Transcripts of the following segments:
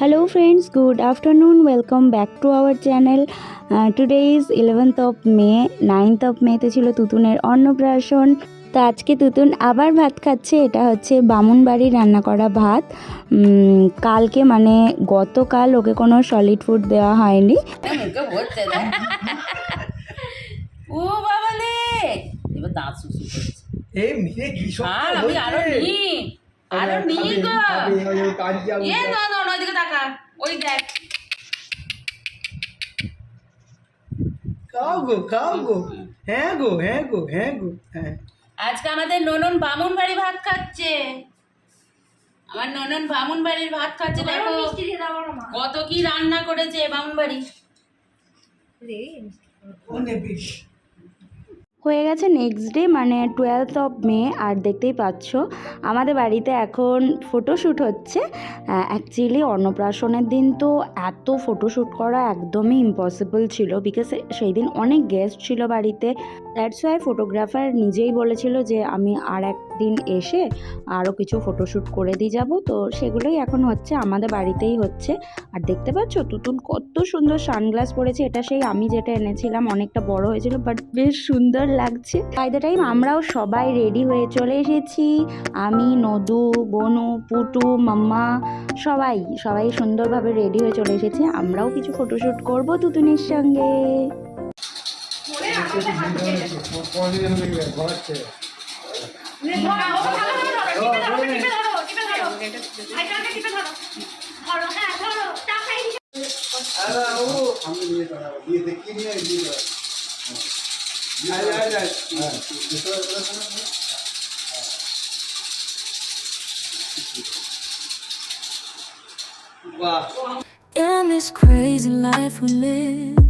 Hello friends, good afternoon. Welcome back to our channel. Uh, today is 11th of May. 9th of May তে ছিল তুতুনের অন্নপ্রাশন। তো আজকে তুতুন আবার ভাত খাচ্ছে এটা হচ্ছে বামুন বাড়ির রান্না করা ভাত। কালকে মানে গতকাল ওকে কোনো সলিড ফুড দেওয়া হয়নি। ও বাবা লে এবার দাঁত শুশু করছে এ মিলে কি সব আর আমি আরও নি আরও নি গো। এ না না ওই দেখ। খাও গো খাও গো। হ্যাঁ গো হ্যাঁ গো হ্যাঁ গো হ্যাঁ। আজকে আমাদের ননন বামুন বাড়ি ভাত খাচ্ছে। আমার ননন বামুন বাড়ির ভাত খাচ্ছে দেখো। কত কি রান্না করেছে বামুন বাড়ি। ও নেবি। হয়ে গেছে নেক্সট ডে মানে টুয়েলথ অফ মে আর দেখতেই পাচ্ছ, আমাদের বাড়িতে এখন ফটোশ্যুট হচ্ছে। অ্যাকচুয়ালি অন্নপ্রাশনের দিন তো এত ফটোশ্যুট করা একদমই ইম্পসিবল ছিল বিকজ সেই দিন অনেক গেস্ট ছিল বাড়িতে। দ্যাটস ওয়াই ফটোগ্রাফার নিজেই বলেছিল যে আমি আর একদিন এসে আরও কিছু ফটোশ্যুট করে দিয়ে যাব। তো সেগুলোই এখন হচ্ছে, আমাদের বাড়িতেই হচ্ছে। আর দেখতে পাচ্ছ তুতুন কত সুন্দর সানগ্লাস পরেছে। এটা সেই আমি যেটা এনেছিলাম, অনেকটা বড় হয়েছিল বাট বেশ সুন্দর লাগছে। বাই দ্য টাইম আমরাও সবাই রেডি হয়ে চলে এসেছি। আমি, নদু, বনু, পুটু, মাম্মা, সবাই সবাই সুন্দরভাবে রেডি হয়ে চলে এসেছি। আমরাও কিছু ফটোশ্যুট করব তুতুনের সঙ্গে। In this crazy life we live,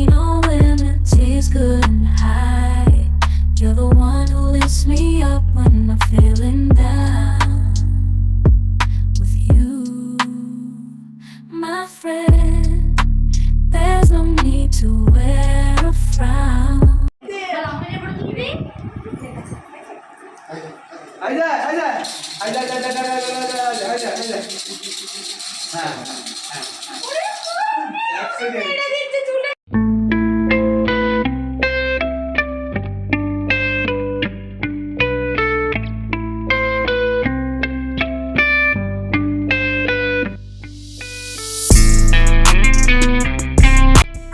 good and high. You're the one who lifts me up when I'm feeling down. With you, my friend, there's no need to wear a frown.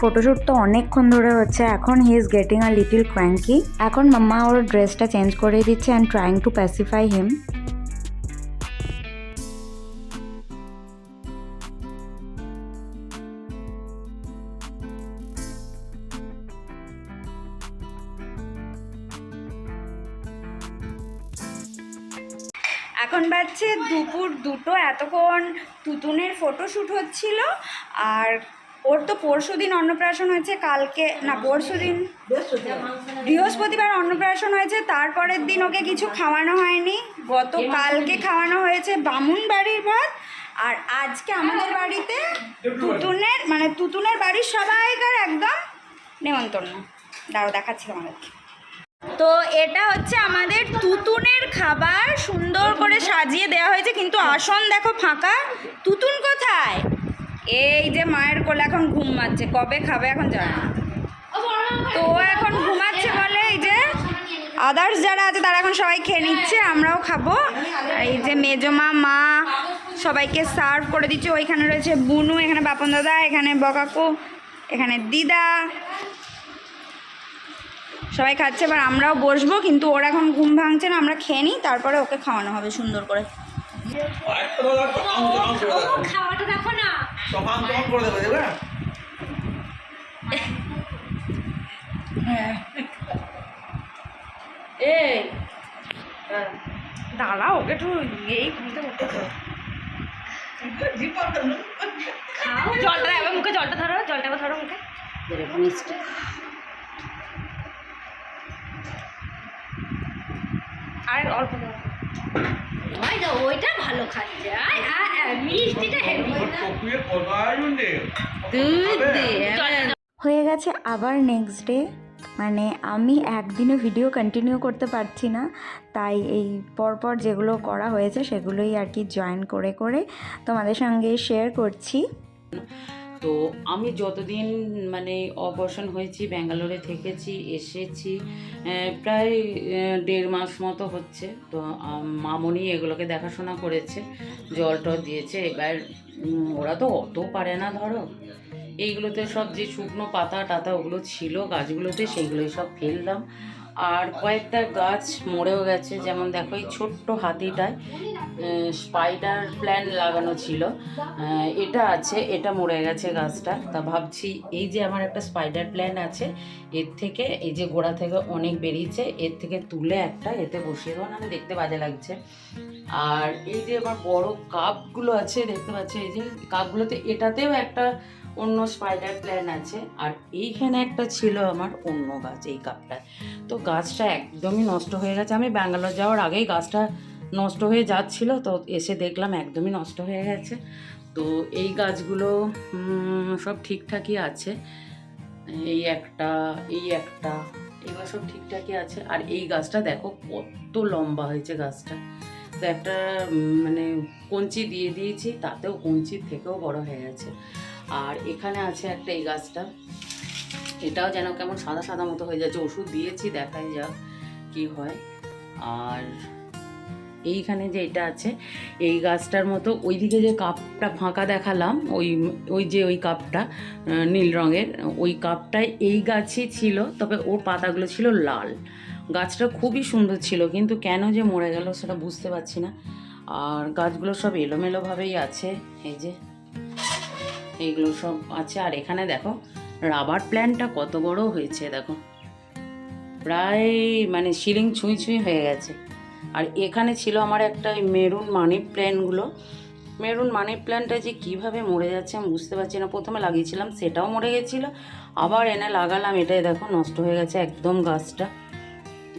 Photoshoot তো অনেকক্ষণ ধরে হচ্ছে। এখন he is getting a little cranky এখন mamma ওর ড্রেসটা change করে দিচ্ছে and trying to pacify him এখন বাজছে দুপুর দুটো। এতক্ষণ তুতুনের ফটোশ্যুট হচ্ছিল। আর ওর তো পরশু দিন অন্নপ্রাশন হয়েছে, কালকে, না, পরশু দিন। বৃহস্পতিবার অন্নপ্রাশন হয়েছে, তারপরের দিন ওকে কিছু খাওয়ানো হয়নি। গত কালকে খাওয়ানো হয়েছে বামুন বাড়ির ভাত, আর আজকে আমাদের বাড়িতে তুতুনের মানে তুতুনের বাড়ির সবাইকার একদম নেমন্তন্ন। দাঁড়ো দেখাচ্ছি আমাদেরকে তো এটা হচ্ছে আমাদের তুতুনের খাবার, সুন্দর করে সাজিয়ে দেওয়া হয়েছে, কিন্তু আসন দেখো ফাঁকা। কোথায় এই যে মায়ের কোলে এখন ঘুম মারছে, কবে খাবে এখন জানে না। তো এখন ঘুমাচ্ছে বলে এই যে আদার্স যারা আছে তারা এখন সবাই খেয়ে নিচ্ছে, আমরাও খাব। এই যে মেজমা মা সবাইকে সার্ভ করে দিচ্ছে। ওইখানে রয়েছে বুনু, এখানে বাপন দাদা, এখানে বকাকু এখানে দিদা। সবাই খাচ্ছে, এবার আমরাও বসবো, কিন্তু ওর এখন ঘুম ভাঙছে না, আমরা খেয়ে নিই, তারপরে ওকে খাওয়ানো হবে সুন্দর করে। খাওয়াটা দেখো না সফান কেমন করে দেবে দেবে এই দাঁড়া ওকে একটু এই ঘুমতে করতে জলটা এবার মুখে, জলটা ধরো জলটা এবার ধরো মুখে। এরকম আর অল্প দাও। ওইটা ভালো খাচ্ছে। আর আর- আর মিষ্টিটা হেভি দুধ দে হয়ে গেছে আবার নেক্সট ডে মানে আমি একদিনে ভিডিও কন্টিনিউ করতে পারছি না। তাই এই পরপর যেগুলো করা হয়েছে সেগুলোই আর কি জয়েন করে করে তোমাদের সঙ্গে শেয়ার করছি। তো আমি যতদিন মানে অপারেশন হয়েছি, ব্যাঙ্গালোরে থেকেছি, এসেছি প্রায় দেড় মাস মতো হচ্ছে। তো মামনি এগুলোকে দেখাশোনা করেছে, জল টল দিয়েছে। এবার ওরা তো অত পারে না, ধরো। এইগুলোতে সব যে শুকনো পাতা টাতা ওগুলো ছিল, গাছগুলোতে সেইগুলোই সব ফেললাম। আর কয়েকটা গাছ মরেও গেছে। যেমন দেখো, এই ছোট্ট হাতিটায় স্পাইডার প্ল্যান লাগানো ছিল। এটা আছে, এটা মরে গেছে গাছটা। তা ভাবছি, এই যে আমার একটা স্পাইডার প্ল্যান আছে, এর থেকে, এই যে গোড়া থেকে অনেক বেরিয়েছে, এর থেকে তুলে একটা এতে বসিয়ে দেবো না দেখতে বাজে লাগছে। আর এই যে আমার বড় কাপগুলো আছে, দেখতে পাচ্ছি, এই যে কাপগুলোতে, এটাতেও একটা অন্য স্পাইডার প্ল্যান আছে। আর এইখানে একটা ছিল আমার অন্য গাছ, এই কাপটা তো গাছটা একদমই নষ্ট হয়ে গেছে। আমি ব্যাঙ্গালোর যাওয়ার আগেই গাছটা নষ্ট হয়ে যাচ্ছিল, তো এসে দেখলাম একদমই নষ্ট হয়ে গেছে। তো এই গাছগুলো সব ঠিকঠাকই আছে। এই একটা এই একটা, এগুলো সব ঠিকঠাকই আছে। আর এই গাছটা দেখো কত লম্বা হয়েছে গাছটা। তো একটা মানে কঞ্চি দিয়ে দিয়েছি, তাতেও কঞ্চির থেকেও বড় হয়ে গেছে। আর এখানে আছে একটা এই গাছটা। এটাও যেন কেমন সাদা সাদা মতো হয়ে যাচ্ছে। ওষুধ দিয়েছি, দেখাই যাক কি হয়। আর এইখানে যে এটা আছে, এই গাছটার মতো ওইদিকে যে কাপটা ফাঁকা দেখালাম, ওই ওই যে ওই কাপটা নীল রঙের, ওই কাপটায় এই গাছই ছিল, তবে ওর পাতাগুলো ছিল লাল। গাছটা খুবই সুন্দর ছিল, কিন্তু কেন যে মরে গেল সেটা বুঝতে পারছি না। আর গাছগুলো সব এলোমেলোভাবেই আছে, এই যে, এইগুলো সব আছে। আর এখানে দেখো রাবার প্ল্যান্টটা কত বড় হয়েছে, দেখো। প্রায় মানে সিলিং ছুঁই ছুঁই হয়ে গেছে। আর এখানে ছিল আমার একটা মেরুন মানি প্ল্যানগুলো। মেরুন মানি প্ল্যান্টটা যে কীভাবে মরে যাচ্ছে আমি বুঝতে পারছি না। প্রথমে লাগিয়েছিলাম, সেটাও মরে গেছিল। আবার এনে লাগালাম, এটাই দেখো, নষ্ট হয়ে গেছে একদম গাছটা।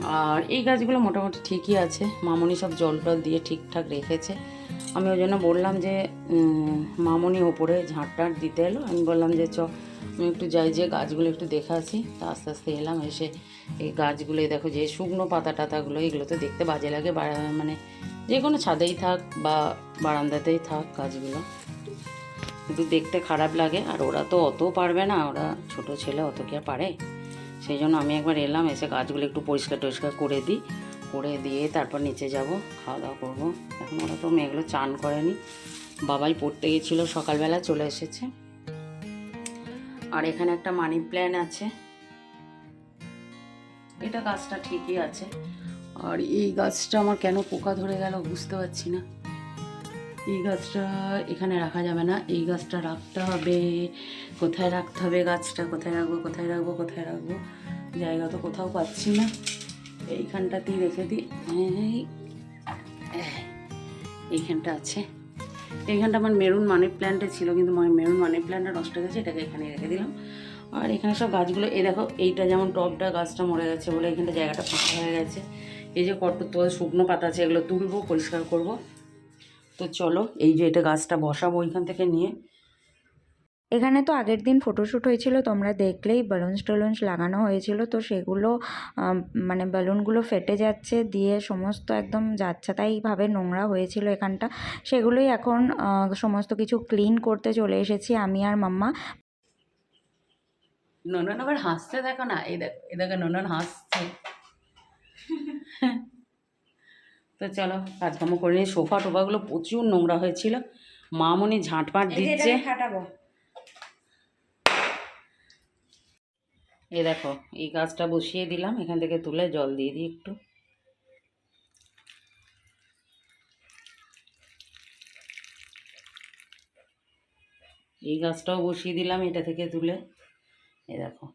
আর এই গাছগুলো মোটামুটি ঠিকই আছে। মামনি সব জল টল দিয়ে ঠিকঠাক রেখেছে। আমি ওই জন্য বললাম যে মামনি ওপরে ঝাঁট টাট দিতে এলো। আমি বললাম যে, চ আমি একটু যাই, যে গাছগুলো একটু দেখে আসি তা আস্তে আস্তে এলাম, এসে এই গাছগুলো দেখো যে শুকনো পাতা টাতাগুলো এগুলো তো দেখতে বাজে লাগে মানে যে কোনো ছাদেই থাক বা বারান্দাতেই থাক গাছগুলো। কিন্তু দেখতে খারাপ লাগে, আর ওরা তো অত পারবে না, ওরা ছোট ছেলে, অত কি আর পারে? সেই জন্য আমি একবার এলাম, এসে গাছগুলো একটু পরিষ্কার টরিষ্কার করে দিই, করে দিয়ে তারপর নিচে যাব, খাওয়া দাওয়া করব। এখন ওরা তো মেয়েগুলো চান করেনি, বাবাই পড়তে গেছিল সকালবেলা, চলে এসেছে। আর এখানে একটা মানি প্ল্যান আছে। এটা গাছটা ঠিকই আছে। আর এই গাছটা আমার কেন পোকা ধরে গেল বুঝতে পারছি না। এই গাছটা এখানে রাখা যাবে না এই গাছটা রাখতে হবে। কোথায় রাখতে হবে গাছটা? কোথায় রাখব? কোথায় রাখব? কোথায় রাখব? জায়গা তো কোথাও পাচ্ছি না। এইখানটাতেই রেখে দিই। এই এই, এইখানটা আছে। এইখানটা আমার মেরুন মানি প্ল্যান্টে ছিল, কিন্তু আমার মেরুন মানি প্ল্যান্টটা নষ্ট হয়ে গেছে, এটাকে এখানে রেখে দিলাম। আর এখানে সব গাছগুলো, এই দেখো, এইটা যেমন টপটা গাছটা মরে গেছে বলে এখানটা জায়গাটা ফাঁকা হয়ে গেছে। এই যে কত তো শুকনো পাতা আছে, এগুলো তুলবো, পরিষ্কার করব। তো চলো, এই যে এটা গাছটা বসাবো ওইখান থেকে নিয়ে। এখানে তো আগের দিন ফটোশ্যুট হয়েছিল তোমরা দেখলেই বেলুনস টেলুনস লাগানো হয়েছিল তো সেগুলো মানে বেলুনগুলো ফেটে যাচ্ছে দিয়ে সমস্ত একদম যাচ্ছে তাইভাবে নোংরা হয়েছিল এখানটা। সেগুলোই এখন সমস্ত কিছু ক্লিন করতে চলে এসেছি আমি আর মাম্মা। ননন আবার হাসছে দেখো না এই দেখো এই দেখো ননন হাসছে। তো চলো কাজকর্ম করে নিয়ে সোফা টোফাগুলো প্রচুর নোংরা হয়েছিল। মামনি ঝাঁটপাট দিচ্ছে। এই দেখো, এই গাছটা বসিয়ে দিলাম, এখান থেকে তুলে জল দিয়ে দিই একটু। এই গাছটাও বসিয়ে দিলাম এটা থেকে তুলে। এ দেখো।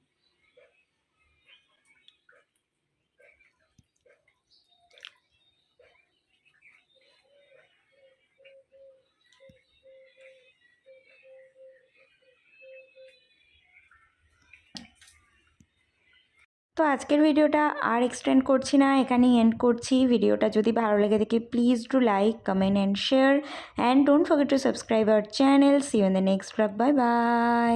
তো আজকের ভিডিওটা আর এক্সটেন্ড করছি না, এখানেই এন্ড করছি। ভিডিওটা যদি ভালো লেগে থাকে please do like comment and share and don't forget to subscribe our channel see you in the next vlog bye bye